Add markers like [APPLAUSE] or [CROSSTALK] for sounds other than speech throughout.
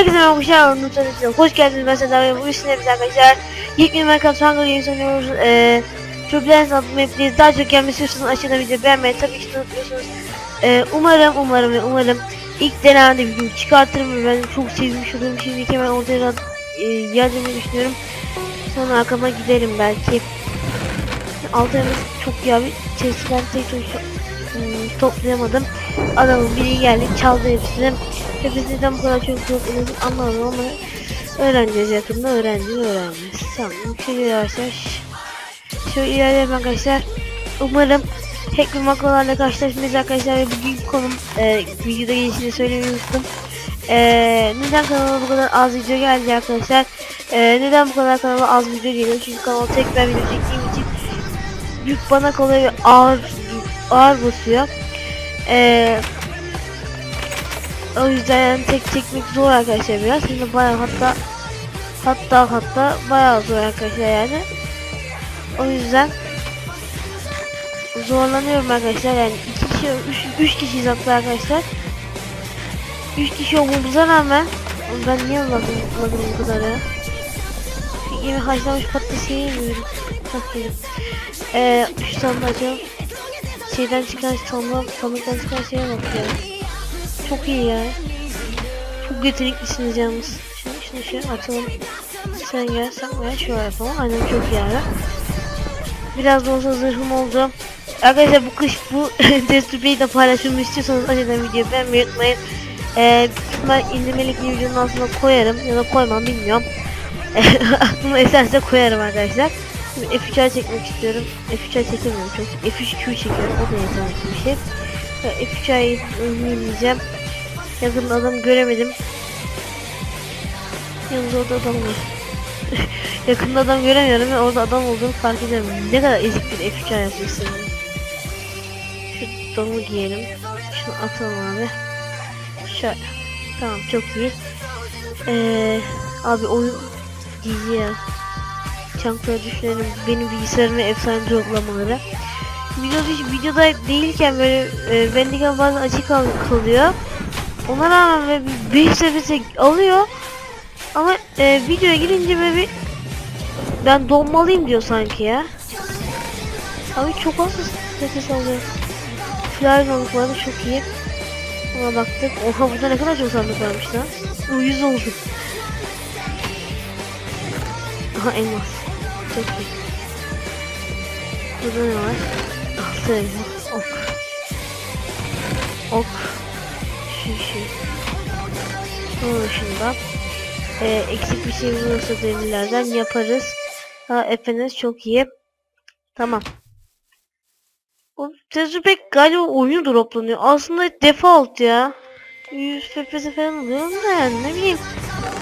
Herkese merhaba arkadaşlar. Onur Tanıtı'na hoş geldiniz. Ben Seda ve bugün sizinle biz arkadaşlar. Yepyeni Minecraft Hunger Games oynuyoruz. Ee, Turbulence adlı map'teyiz. Daha çok gelmesi istiyorsanız aşağıdan video beğenmeyi tabii ki unutmuyorsunuz. Ee, umarım, umarım ve umarım ilk denemede videoyu çıkartırım ben çok sevmiş olurum. Şimdi hemen ortaya e, geleceğimi düşünüyorum. Sonra arkama giderim belki. Altımız çok iyi abi. Chest'den tek çok hmm, toplayamadım. Adamın biri geldi çaldı hepsini. Hepsi neden bu kadar çok topladım anlamadım ama öğreneceğiz yakında öğreneceğiz öğreneceğiz. Tamam şöyle yavaş. Şöyle ilerleyelim arkadaşlar. Umarım hack ve makrolarla karşılaşmayız arkadaşlar ve bugün konum e, videoda gelişini söylemeyi unuttum. E, neden kanalıma bu kadar az video geldi arkadaşlar? E, neden bu kadar kanalıma az video geliyor? Çünkü kanala tek ben video çektiğim için yük bana kolay ve ağır ağır basıyor. Eee o yüzden yani tek çekmek zor arkadaşlar biraz. Şimdi bayağı hatta hatta hatta bayağı zor arkadaşlar yani. O yüzden zorlanıyorum arkadaşlar yani iki kişi üç, üç kişiyiz hatta arkadaşlar. Üç kişi olmamıza rağmen ben niye anladım, bu kadar ya. Yeni haşlanmış patatesi yemiyorum. Hah yedim. Eee şu sandığı açalım. Şeyden çıkan sandığa, sandıktan çıkan şeye bak ya. Çok iyi ya. Çok yeteneklisiniz yalnız. Şunu, şunu şöyle açalım. Sen gel, sen gel. Şöyle yapalım. Aynen çok iyi abi. Biraz da olsa zırhım oldu. Arkadaşlar bu kış bu [LAUGHS] test de paylaşmamı istiyorsanız aşağıdan videoyu beğenmeyi unutmayın. Ee, ben indirmelik videonun altına koyarım ya da koymam bilmiyorum. [LAUGHS] Aklıma eserse koyarım arkadaşlar. Şimdi F3'e çekmek istiyorum. F3'e çekemiyorum çok. F3Q çekiyorum. O da yetenekli bir şey. F3'e oynayacağım. Yakın adam göremedim. Yalnız orada adam var. [LAUGHS] Yakında adam göremiyorum ve orada adam olduğunu fark ediyorum. Ne kadar ezik bir F3 yapmışsın. Şu domu giyelim. Şunu atalım abi. Şöyle. Tamam çok iyi. Ee, abi oyun dizi ya. Çankları düşünelim. Benim bilgisayarıma efsane droplamaları. Video, videoda değilken böyle e, bendeki bazen açık kal kalıyor. Ona rağmen böyle bir 5 nefese alıyor. Ama e, videoya girince böyle bir ben donmalıyım diyor sanki ya. Abi çok az nefes alıyor. Flyer balıkları çok iyi. Ona baktık. Oha burada ne kadar çok sandık varmış lan. Uyuz oldum. Aha elmas. İyi. Burada ne var? Altı elmas. Ok. Ok. Şu şey. Onun dışında e, eksik bir şey olursa demirlerden yaparız. Ha efendiniz çok iyi. Tamam. O Tezupek galiba oyunu droplanıyor. Aslında default ya. 100 FPS falan oluyor da yani ne bileyim.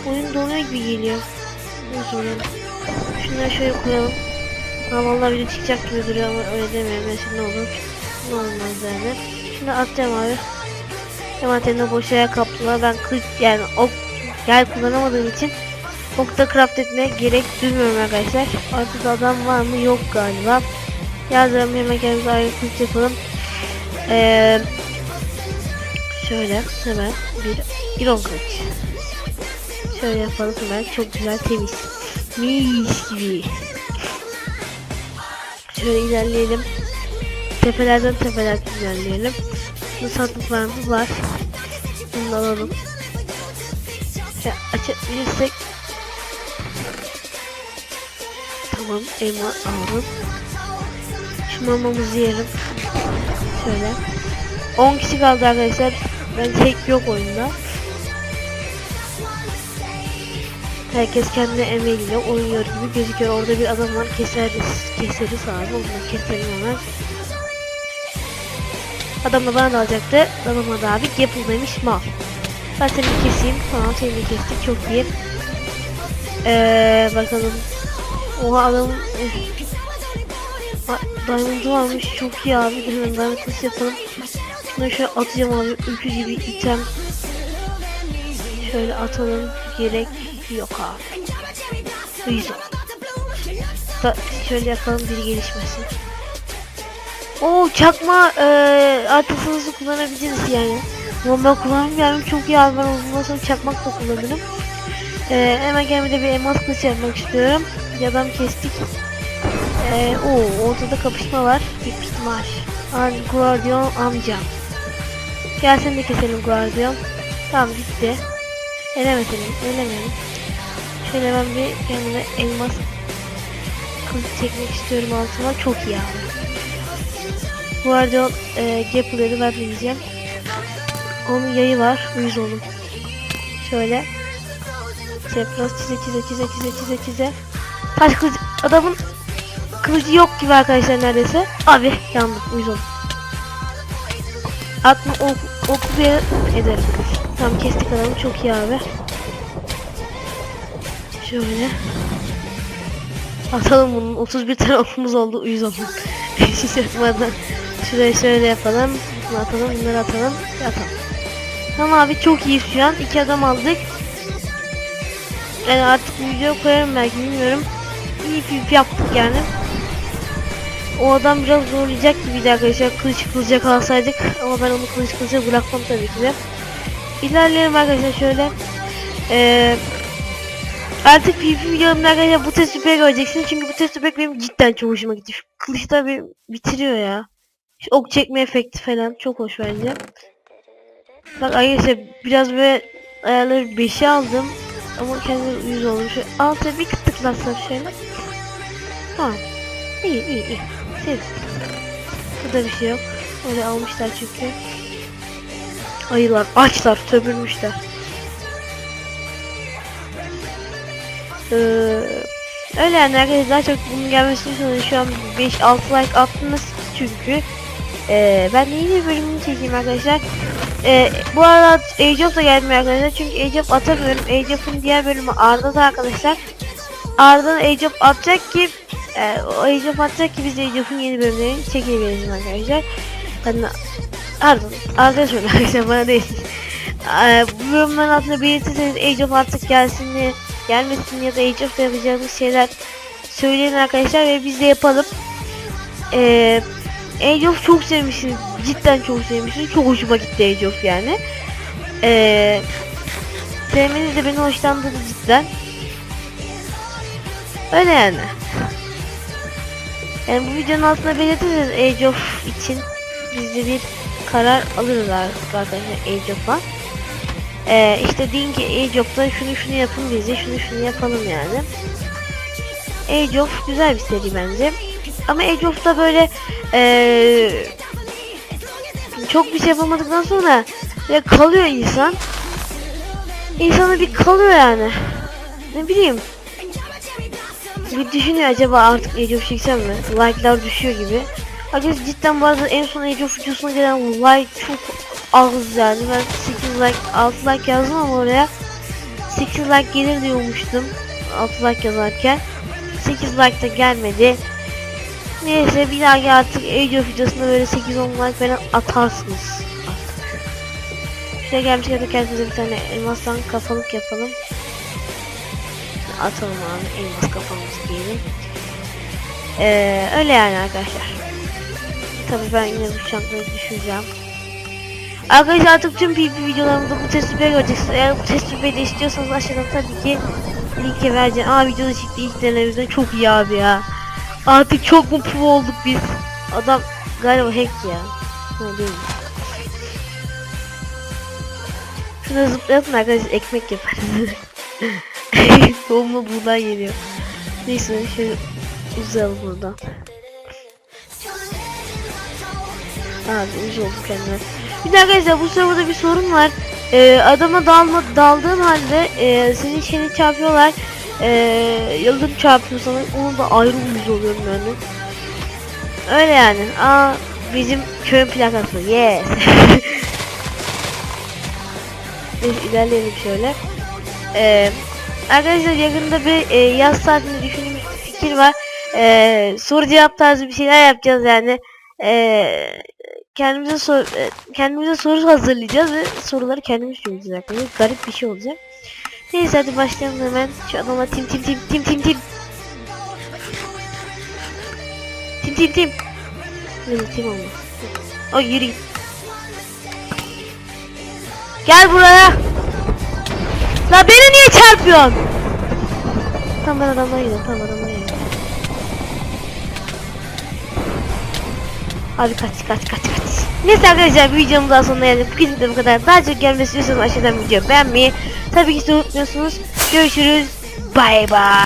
Oyun donuyor gibi geliyor. Oynayalım. Şunları şöyle koyalım. Ha vallahi video çıkacak gibi duruyor ama öyle demiyorum. Mesela ne olur. Ne olmaz yani. Şimdi atacağım abi. Envanterinde boş yer kaplılar. Ben kılıç yani ok yer kullanamadığım için okta craft etmeye gerek duymuyorum arkadaşlar. Artık adam var mı? Yok galiba. Yazalım hemen kendimize ayrı kılıç yapalım. Ee, şöyle hemen bir iron kılıç. Şöyle yapalım hemen. Çok güzel temiz. Mis gibi. Şöyle ilerleyelim. Tepelerden tepelerden ilerleyelim. Bu sandıklarımız var. Bunu alalım. Şöyle açabilirsek. Tamam elma aldım. Şu mamamızı yiyelim. Şöyle. 10 kişi kaldı arkadaşlar. Ben tek yok oyunda. Herkes kendi emeğiyle oynuyor gibi gözüküyor. Orada bir adam var keseriz. Keseriz abi. Onu keselim hemen. Adam da bana dalacaktı. Dalamadı abi. Yapıldaymış mal. Ben seni keseyim. Tamam seni de kestik. Çok iyi. Ee, bakalım. Oha adamın... Diamond'u varmış. Çok iyi abi. Hemen diamond kılıç yapalım. Şunu şöyle atacağım abi. Öküz gibi item. Şöyle atalım. Gerek yok abi. Oldu. Da, şöyle yapalım biri gelişmesin. Oo çakma e, artık hızlı kullanabiliriz yani. Normal kullanım geldim çok iyi ben ondan sonra çakmak da kullanırım. Ee, hemen kendime bir elmas kılıç yapmak istiyorum. Bir adam kestik. Ee, o ortada kapışma var. Bir ihtimal. An Guardian amca. Gel seni de keselim Guardian. Tamam gitti. Elemeselim, elemeyelim. Şöyle ben bir kendime elmas kılıç çekmek istiyorum altıma. Çok iyi abi. Guardian e, Gapple'ları ben de yiyeceğim. Onun yayı var. Uyuz oğlum. Şöyle. Çapraz çize çize çize çize çize çize. Taş kılıç. Adamın kılıcı yok gibi arkadaşlar neredeyse. Abi yandım. Uyuz oğlum. Atma ok, oku yere ederim. Tamam kestik adamı. Çok iyi abi. Şöyle. Atalım bunun. 31 tane okumuz oldu. Uyuz oğlum. [LAUGHS] Hiç yapmadan. Şuraya şöyle yapalım. Bunu atalım. Bunları atalım. Atalım. Tamam abi çok iyi şu an. İki adam aldık. Yani artık video koyarım belki bilmiyorum. İyi pip yaptık yani. O adam biraz zorlayacak gibiydi arkadaşlar. Kılıç kılıca kalsaydık. Ama ben onu kılıç kılıca bırakmam tabii ki de. İlerleyelim arkadaşlar şöyle. Ee, artık PvP videolarımda arkadaşlar bu test süper göreceksiniz. Çünkü bu test süper benim cidden çok hoşuma gitti. Şu kılıç da bir bitiriyor ya. Şu ok çekme efekti falan çok hoş bence. Bak arkadaşlar biraz böyle ayarları 5'e aldım. Ama kendi 100 olmuş. Alta bir tıklatsam şöyle. Ha. İyi iyi iyi. Sev. Burada bir şey yok. Öyle almışlar çünkü. Ayılar açlar sömürmüşler. Ee, öyle yani arkadaşlar daha çok bunun gelmesini istiyorsanız şu an 5-6 like attınız çünkü ee, ben de yeni bölümünü çekeyim arkadaşlar. Ee, bu arada Age of da gelmiyor arkadaşlar çünkü Age of atamıyorum. Age of'un diğer bölümü Arda'da arkadaşlar. Arda'da Age of atacak ki e, Age of atacak ki biz Age of'un yeni bölümlerini çekebiliriz arkadaşlar. Hani Arda'ya söyle arkadaşlar [LAUGHS] bana değil. Ee, bu bölümlerin altında belirtirseniz Age of artık gelsin mi gelmesin ya da Age of'ta yapacağımız şeyler söyleyin arkadaşlar ve biz de yapalım. Eee Age of çok sevmişsiniz. Cidden çok sevmişsiniz. Çok hoşuma gitti Age of yani. Ee, sevmeniz de beni hoşlandırdı cidden. Öyle yani. Yani bu videonun altına belirtirseniz Age of için biz de bir karar alırız arkadaşlar Age. Ee, işte deyin ki Age of'ta şunu şunu yapın bize şunu şunu yapalım yani. Age of güzel bir seri bence. Ama Age of'ta böyle ee, çok bir şey yapamadıktan sonra ya kalıyor insan. İnsana bir kalıyor yani. Ne bileyim. Bir düşünüyor acaba artık Age of çeksem mi? Like'lar düşüyor gibi. Arkadaşlar cidden bu arada en son Age of videosuna gelen like çok az yani. Ben 8 like 6 like yazdım ama oraya 8 like gelir diyormuştum. 6 like yazarken. 8 like da gelmedi. Neyse bir dahaki artık Age of videosunda böyle 8-10 like falan atarsınız. Şuraya gelmişken de kendimize bir tane elmastan kafalık yapalım. Atalım abi elmas kafamızı diyelim. Ee, öyle yani arkadaşlar. Tabii ben yine bu çantayı düşüreceğim. Arkadaşlar artık tüm PvP videolarımda bu süper göreceksiniz. Eğer bu test süperi de istiyorsanız aşağıdan tabii ki linke vereceğim. Aa videoda çıktı ilk denememizden çok iyi abi ya. Artık çok mutlu olduk biz. Adam galiba hack ya. Ne değil? Şuna zıplayalım da arkadaşlar ekmek yaparız. [LAUGHS] Tohumlu buğday geliyor. Neyse şöyle uzayalım buradan. Abi uz oldum kendime. Bir de arkadaşlar bu sırada bir sorun var. Ee, adama dalma, daldığın halde e, senin şeyini çarpıyorlar. Ee, yıldırım çarpıyor sana. Onun da ayrı uyuz oluyorum yani. Öyle yani. Aa bizim köyün plakası. Yes. [LAUGHS] Neyse ilerleyelim şöyle. Ee, arkadaşlar yakında bir e, yaz saatinde düşündüğümüz bir fikir var. Ee, soru cevap tarzı bir şeyler yapacağız yani. Ee, kendimize sor e, kendimize soru hazırlayacağız ve soruları kendimiz çözeceğiz arkadaşlar. Garip bir şey olacak. Neyse hadi başlayalım hemen. Şu adama tim tim tim tim tim tim. Tim tim tim. Yok tim olmaz. O yürü. Gel buraya. La beni niye çarpıyorsun? Tamam ben adamlara gidiyorum. Tamam adamlara gidiyorum. Abi kaç kaç kaç kaç. Neyse arkadaşlar videomuz daha sonuna geldik. Bugün de bu kadar. Daha çok gelmesi istiyorsanız aşağıdan video beğenmeyi tabii ki de unutmuyorsunuz. Görüşürüz. Bay bay.